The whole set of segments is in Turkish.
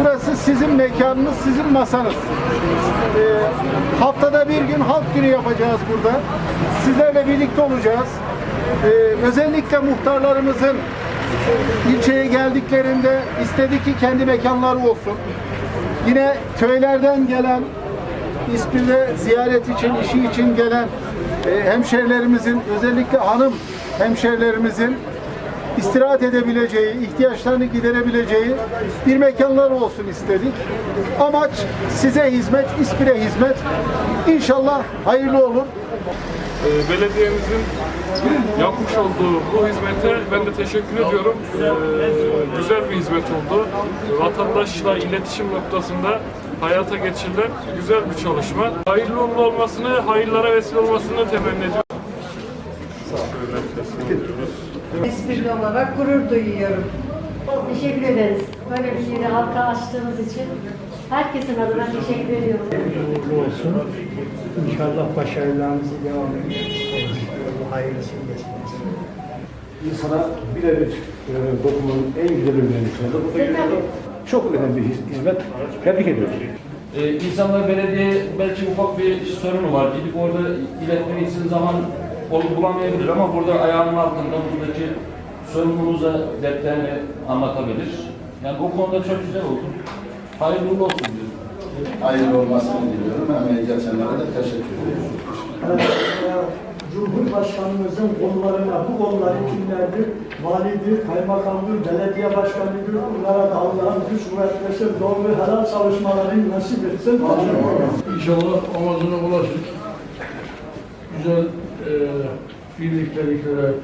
Burası sizin mekanınız, sizin masanız. Ee, haftada bir gün halk günü yapacağız burada. Sizlerle birlikte olacağız. Ee, özellikle muhtarlarımızın ilçeye geldiklerinde istedi ki kendi mekanları olsun. Yine köylerden gelen İspir'de ziyaret için, işi için gelen e, hemşerilerimizin, özellikle hanım hemşerilerimizin istirahat edebileceği, ihtiyaçlarını giderebileceği bir mekanlar olsun istedik. Amaç size hizmet, İspir'e hizmet. İnşallah hayırlı olur. Ee, belediyemizin yapmış olduğu bu hizmete ben de teşekkür ediyorum. Ee, güzel bir hizmet oldu. Vatandaşla iletişim noktasında hayata geçirilen güzel bir çalışma. Hayırlı olmasını, hayırlara vesile olmasını temenni ediyorum. Esprili olarak gurur duyuyorum. Teşekkür ederiz. Böyle bir yeri halka açtığınız için herkesin adına teşekkür ediyorum. uğurlu olsun. İnşallah başarılarınızı devam edin. Hayırlısı geçsin. insana birebir e, dokunan en güzel ürünleriniz oldu. Bu da çok önemli bir hiz- hizmet. Tebrik ediyoruz. Ee, insanlar belediye belki ufak bir sorunu var. Gidip orada iletmek için zaman olup bulamayabilir ama burada ayağının altında buradaki sorunumuza dertlerini anlatabilir. Yani o konuda çok güzel oldu. Hayırlı uğurlu olsun diyorum. hayırlı olmasını diliyorum. Emeği geçenlere de teşekkür ediyorum. Cumhurbaşkanımızın kollarına, bu kolları kimlerdir? Validir, kaymakamdır, belediye başkanıdır. Bunlara da Allah'ın güç kuvvet versin, doğru helal çalışmalarını nasip etsin. İnşallah amacına ulaşır. Güzel e, birlikteliklere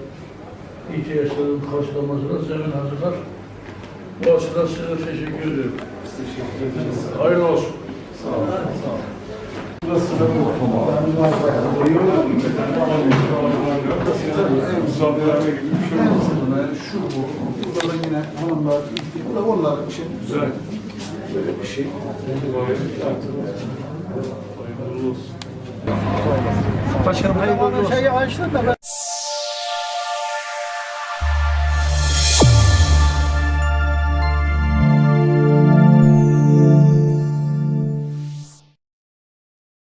ihtiyaçların karşılamasına zemin hazırlar. Bu açıdan size teşekkür ediyorum. Hayırlı olsun. Şu bu. Burada da yine hanımlar, bu da onlar için Güzel. böyle bir şey. Hayırlı olsun. Başkanım hayırlı olsun. Şeyi açtın da ben